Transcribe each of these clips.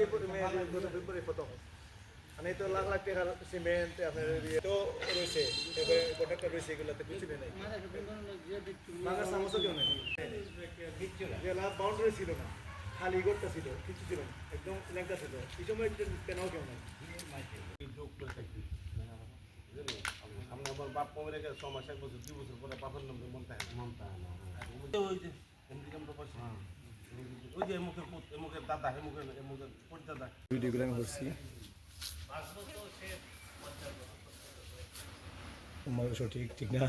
আজকে ফেব্রুয়ারি প্রথম মানে তো লাখ লাখ টাকার সিমেন্ট আপনার তো রয়েছে কন্ট্রাক্টর রয়েছে এগুলোতে কিছু নেই বাংলা সামোসা কেউ নেই জেলা বাউন্ডারি ছিল না খালি গোটটা ছিল কিছু ছিল না একদম ল্যাংটা ছিল এই সময় কেনাও কেউ নেই আমরা আবার বাপ কমে রেখে ছ মাস এক বছর দুই বছর পরে বাপের নামে মন থাকে মন থাকে না ওই যে এমনি আমরা পয়সা ওই যে পরিদাদা ভিডিওগুলো আমি করছি। তোমার সঠিক ঠিক না?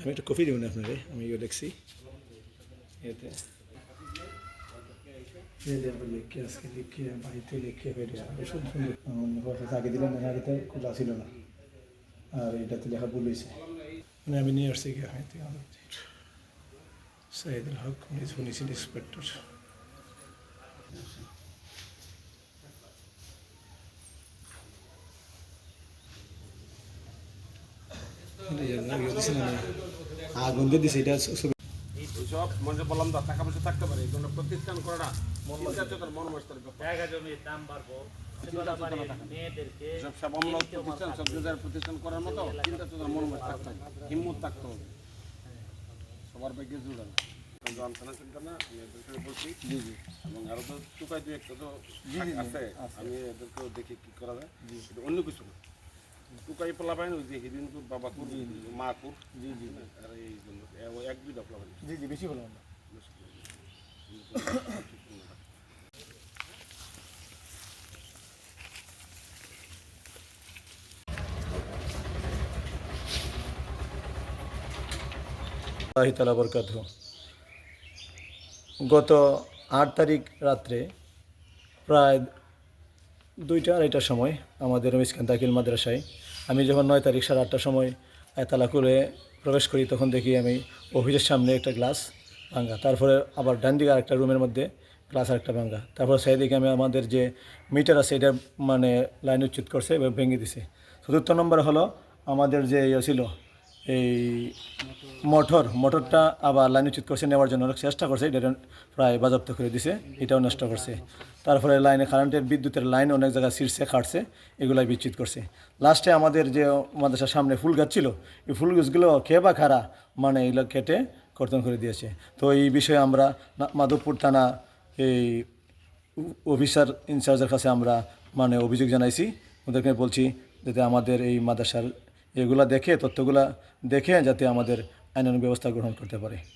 আমি একটা কফি দেবো না আপনারে আমি ইয়ে লিখছি এতে। এই যে আমরা লিখে আজকে লিখে বাড়িতে লিখে বেরিয়ে ওষুধ আগে দিলাম আগে তো খোলা ছিল না। আর এটাতে লেখা ভুল হয়েছে। মানে আমি নিয়ে আসছি গিয়ে আমি সাইদুল হক উনি শুনেছেন ইন্সপেক্টর আগুন দিয়ে দিছে এটা সব মনে বললাম তো টাকা পয়সা থাকতে পারে কোনো প্রতিষ্ঠান করাটা। চেতন মন মাস্টার জায়গা জমির দাম বাড়বো। সব সব প্রতিষ্ঠান সব যোজার প্রতিষ্ঠান করার মতো চিন্তা চেতন মন থাকতে হবে। হিম্মত থাকতে হবে। সবার জুড়ে আমি এদেরকে বলছি। জি জি। এবং আরও তো টুকাই দু একটা তো আছে। আমি এদেরকেও দেখি কি করা যায়। অন্য কিছু না। টুকাই পোলা পাই ওই যে হিরিনকুর বাবা কুর মা কুর জি জি। আর এই এক দুই ডপলা জি জি বেশি বললাম বরকাত গত আট তারিখ রাত্রে প্রায় দুইটা আড়াইটার সময় আমাদের রমেশকান্ত আকিল মাদ্রাসায় আমি যখন নয় তারিখ সাড়ে আটটার সময় তালা করে প্রবেশ করি, তখন দেখি আমি অফিসের সামনে একটা গ্লাস ভাঙ্গা, তারপরে আবার ডান দিকে আরেকটা রুমের মধ্যে গ্লাস আরেকটা ভাঙ্গা, তারপর সেই দিকে আমি আমাদের যে মিটার আছে এটা মানে লাইন উচ্ছেদ করছে ভেঙে দিছে। চতুর্থ নম্বর হলো আমাদের যে ইয়ে ছিল এই মোটর মোটরটা আবার লাইন উচিত করছে, নেওয়ার জন্য অনেক চেষ্টা করছে, এটা প্রায় বাজপ্ত করে দিছে, এটাও নষ্ট করছে। তারপরে লাইনে কারেন্টের বিদ্যুতের লাইন অনেক জায়গায় ছিঁড়ছে, কাটছে, এগুলাই বিচ্ছিত করছে। লাস্টে আমাদের যে মাদ্রাসার সামনে ফুল গাছ ছিল, এই ফুল গাছগুলো খেয়ে বা খারা মানে এগুলো কেটে কর্তন করে দিয়েছে। তো এই বিষয়ে আমরা মাধবপুর থানা এই অফিসার ইনচার্জের কাছে আমরা মানে অভিযোগ জানাইছি। ওদেরকে বলছি যাতে আমাদের এই মাদ্রাসার এগুলা দেখে তথ্যগুলা দেখে যাতে আমাদের আইন ব্যবস্থা গ্রহণ করতে পারে।